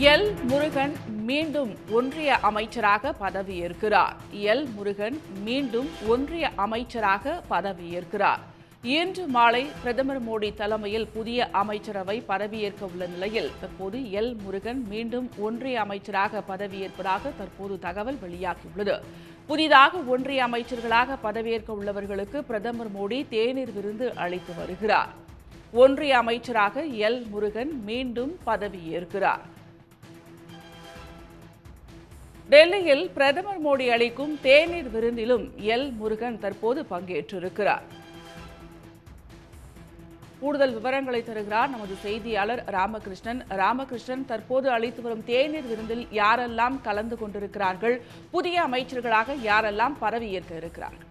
L. Murugan மீண்டும் ஒன்றிய அமைச்சராக பதவியேற்கிறார். எல். முருகன் மீண்டும் ஒன்றிய அமைச்சராக பதவியேற்கிறார். இன்று மாலை பிரதமர் மோடி தலைமையில் புதிய அமைச்சரவை பதவியேற்க உள்ள நிலையில் தற்போது எல். முருகன் மீண்டும் ஒன்றிய அமைச்சராக பதவியேற்பதாக தற்போது தகவல் வெளியாகியுள்ளது. புதிதாக ஒன்றிய அமைச்சர்களாக பதவியேற்க உள்ளவர்களுக்கு பிரதமர் மோடி தேநீர் விருந்து அளித்து வருகிறார். ஒன்றிய அமைச்சராக எல். முருகன் மீண்டும் பதவியேற்கிறார். டெல்லியில் பிரதமர் மோடி அளிக்கும் தேநீர் விருந்திலும் எல் முருகன் தற்போது பங்கேற்றிருக்கிறார். கூடுதல் விவரங்களை தருகிறார் நமது செய்தியாளர் ராமகிருஷ்ணன். ராமகிருஷ்ணன் தற்போது அளித்து வரும் தேநீர் விருந்தில் யாரெல்லாம் கலந்து கொண்டிருக்கிறார்கள்? புதிய அமைச்சர்களாக யாரெல்லாம் பதவியேற்க இருக்கிறார்கள்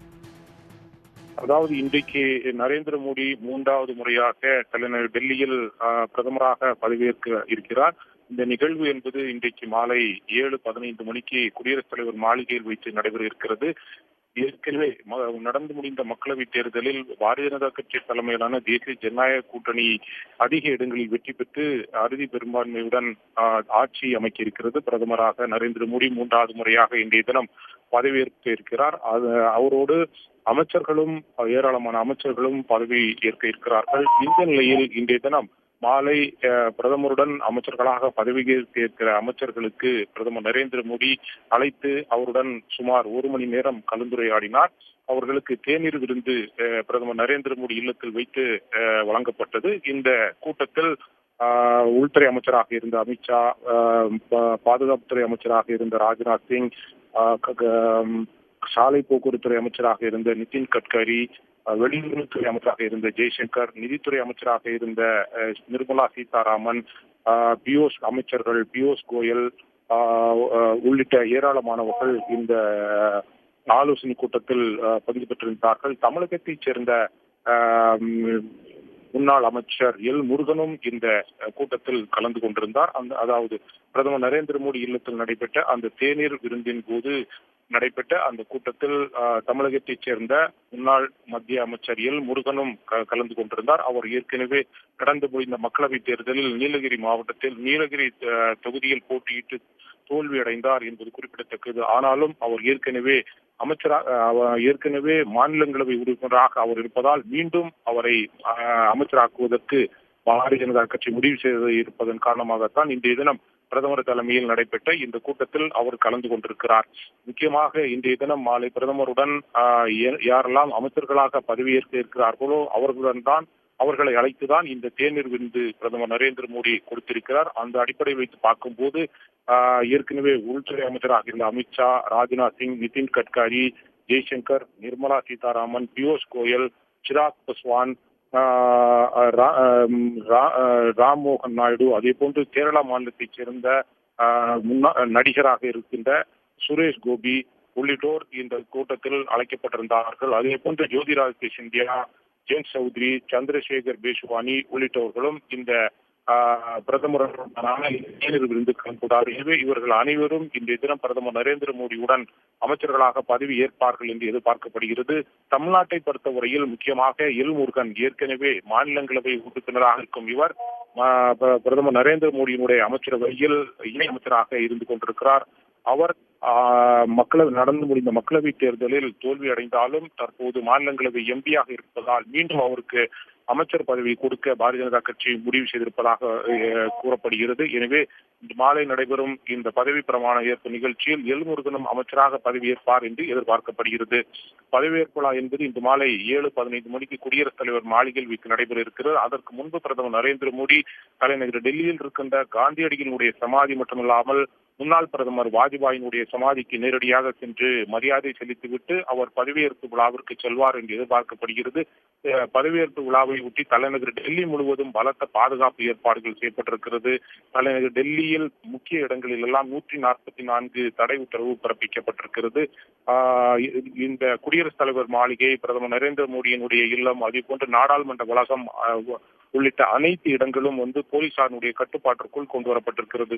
அதாவது இன்றைக்கு நரேந்திர மோடி மூன்றாவது முறையாக தலைநகர் டெல்லியில் ஆஹ், பிரதமராக பதவியேற்க இருக்கிறார். இந்த நிகழ்வு என்பது இன்றைக்கு மாலை ஏழு பதினைந்து மணிக்கு குடியரசுத் தலைவர் மாளிகையில் வைத்து நடைபெற இருக்கிறது. ஏற்கனவே நடந்து முடிந்த மக்களவைத் தேர்தலில் பாரதிய ஜனதா கட்சி தலைமையிலான தேசிய ஜனநாயக கூட்டணி அதிக இடங்களில் வெற்றி பெற்று அறுதி பெரும்பான்மையுடன் ஆஹ், ஆட்சி அமைக்க இருக்கிறது பிரதமராக நரேந்திர மோடி மூன்றாவது முறையாக இன்றைய தினம் பதவியேற்க இருக்கிறார். அது அவரோடு அமைச்சர்களும் ஏராளமான அமைச்சர்களும் பதவி ஏற்க இருக்கிறார்கள். இந்த நிலையில் இன்றைய தினம் மாலை பிரதமருடன் அமைச்சர்களாக பதவியேற்கிற அமைச்சர்களுக்கு பிரதமர் நரேந்திர மோடி அழைத்து அவருடன் சுமார் ஒரு மணி நேரம் கலந்துரையாடினார். அவர்களுக்கு தேநீர் விருந்து பிரதமர் நரேந்திர மோடி இல்லத்தில் வைத்து அஹ், வழங்கப்பட்டது. இந்த கூட்டத்தில் ஆஹ், உள்துறை அமைச்சராக இருந்த அமித்ஷா ஆஹ், பா- பாதுகாப்புத்துறை அமைச்சராக இருந்த ராஜ்நாத் சிங் ஆஹ், சாலை போக்குவரத்துறை அமைச்சராக இருந்த நிதின் கட்கரி வெளியுறவுத்துறை அமைச்சராக இருந்த ஜெய்சங்கர் நிதித்துறை அமைச்சராக இருந்த நிர்மலா சீதாராமன் பியூஷ் அமைச்சர்கள் பியூஷ் கோயல் உள்ளிட்ட ஏராளமானவர்கள் இந்த ஆலோசனை கூட்டத்தில் பங்கு பெற்றிருந்தார்கள். தமிழகத்தைச் சேர்ந்த ஆஹ், முன்னாள் அமைச்சர் எல் முருகனும் இந்த கூட்டத்தில் கலந்து கொண்டிருந்தார். அந்த அதாவது பிரதமர் நரேந்திர மோடி இல்லத்தில் நடைபெற்ற அந்த தேநீர் விருந்தின் போது நடைபெற்ற அந்த கூட்டத்தில் தமிழகத்தைச் சேர்ந்த முன்னாள் மத்திய அமைச்சர் எல் முருகனும் கலந்து கொண்டிருந்தார். அவர் ஏற்கனவே கடந்து முடிந்த மக்களவைத் தேர்தலில் நீலகிரி மாவட்டத்தில் நீலகிரி தொகுதியில் போட்டியிட்டு தோல்வி அடைந்தார் என்பது குறிப்பிடத்தக்கது. ஆனாலும் அவர் ஏற்கனவே அமைச்சராக ஏற்கனவே மாநிலங்களவை உறுப்பினராக அவர் இருப்பதால் மீண்டும் அவரை அமைச்சராக்குவதற்கு பாரதிய ஜனதா கட்சி முடிவு செய்து இருப்பதன் காரணமாகத்தான் இன்றைய தினம் பிரதமர் தலைமையில் நடைபெற்ற இந்த கூட்டத்தில் அவர் கலந்து கொண்டிருக்கிறார். முக்கியமாக இன்றைய தினம் மாலை பிரதமருடன் யாரெல்லாம் அமைச்சர்களாக பதவியேற்க இருக்கிறார்களோ அவர்களுடன் தான் அவர்களை அழைத்துதான் இந்த தேநீர் விருந்து பிரதமர் நரேந்திர மோடி கொடுத்திருக்கிறார். அந்த அடிப்படை வைத்து பார்க்கும்போது ஆஹ், ஏற்கனவே உள்துறை அமைச்சராக இருந்த அமித்ஷா ராஜ்நாத் சிங் நிதின் கட்காரி ஜெய்சங்கர் நிர்மலா சீதாராமன் பியூஷ் கோயல் சிராக் பஸ்வான் ராம்மோகன் ரா- ரா- ராம் மோகன் நாயுடு அதே போன்று கேரளா மாநிலத்தைச் சேர்ந்த நடிகராக இருக்கின்ற சுரேஷ் கோபி உள்ளிட்டோர் இந்த கூட்டத்தில் அழைக்கப்பட்டிருந்தார்கள். அதே போன்று ஜோதிராதித்ய சிந்தியா ஜெயந்த் சௌத்ரி சந்திரசேகர் பேஷ்வானி உள்ளிட்டவர்களும் இந்த பிரதமர் பிரதமருடனான தேநீர் கலந்துள்ளார் எனவே இவர்கள் அனைவரும் இன்றைய தினம் பிரதமர் நரேந்திர மோடியுடன் அமைச்சர்களாக பதவி ஏற்பார்கள் என்று எதிர்பார்க்கப்படுகிறது. தமிழ்நாட்டை பொறுத்தவரையில் முக்கியமாக எல் முருகன் ஏற்கனவே மாநிலங்களவை உறுப்பினராக இருக்கும் இவர் பிரதமர் நரேந்திர மோடியினுடைய அமைச்சரவையில் இணை அமைச்சராக இருந்து கொண்டிருக்கிறார். அவர் ஆஹ், நடந்து முடிந்த மக்களவை தேர்தலில் தோல்வி அடைந்தாலும் தற்போது மாநிலங்களவை எம்பியாக இருப்பதால் மீண்டும் அவருக்கு அமைச்சர் பதவி கொடுக்க பாரதிய ஜனதா கட்சி முடிவு செய்திருப்பதாக கூறப்படுகிறது. எனவே மாலை நடைபெறும் இந்த பதவி பிரமாண ஏற்பு நிகழ்ச்சியில் எல்முருகனும் அமைச்சராக பதவியேற்பார் என்று எதிர்பார்க்கப்படுகிறது. பதவியேற்பு விழா என்பது இன்று மாலை ஏழு பதினைந்து மணிக்கு குடியரசுத் தலைவர் மாளிகையில் வீக்கு நடைபெற இருக்கிறது. அதற்கு முன்பு பிரதமர் நரேந்திர மோடி தலைநகர் டெல்லியில் இருக்கின்ற காந்தியடிகளுடைய சமாதி மட்டுமல்லாமல் முன்னாள் பிரதமர் வாஜ்பாயினுடைய சமாதிக்கு நேரடியாக சென்று மரியாதை செலுத்திவிட்டு அவர் பதவியேற்பு விழாவிற்கு செல்வார் என்று எதிர்பார்க்கப்படுகிறது. பதவியேற்பு விழாவை ஒட்டி தலைநகர் டெல்லி முழுவதும் பலத்த பாதுகாப்பு ஏற்பாடுகள் செய்யப்பட்டிருக்கிறது. தலைநகர் டெல்லியில் முக்கிய இடங்களில் எல்லாம் நூற்றி நாற்பத்தி நான்கு தடை உத்தரவு பிறப்பிக்கப்பட்டிருக்கிறது. ஆஹ் இந்த குடியரசுத் தலைவர் மாளிகை பிரதமர் நரேந்திர மோடியினுடைய இல்லம் அதே போன்று நாடாளுமன்ற வளாகம் உள்ளிட்ட அனைத்து இடங்களும் வந்து போலீசாருடைய கட்டுப்பாட்டிற்குள் கொண்டு வரப்பட்டிருக்கிறது.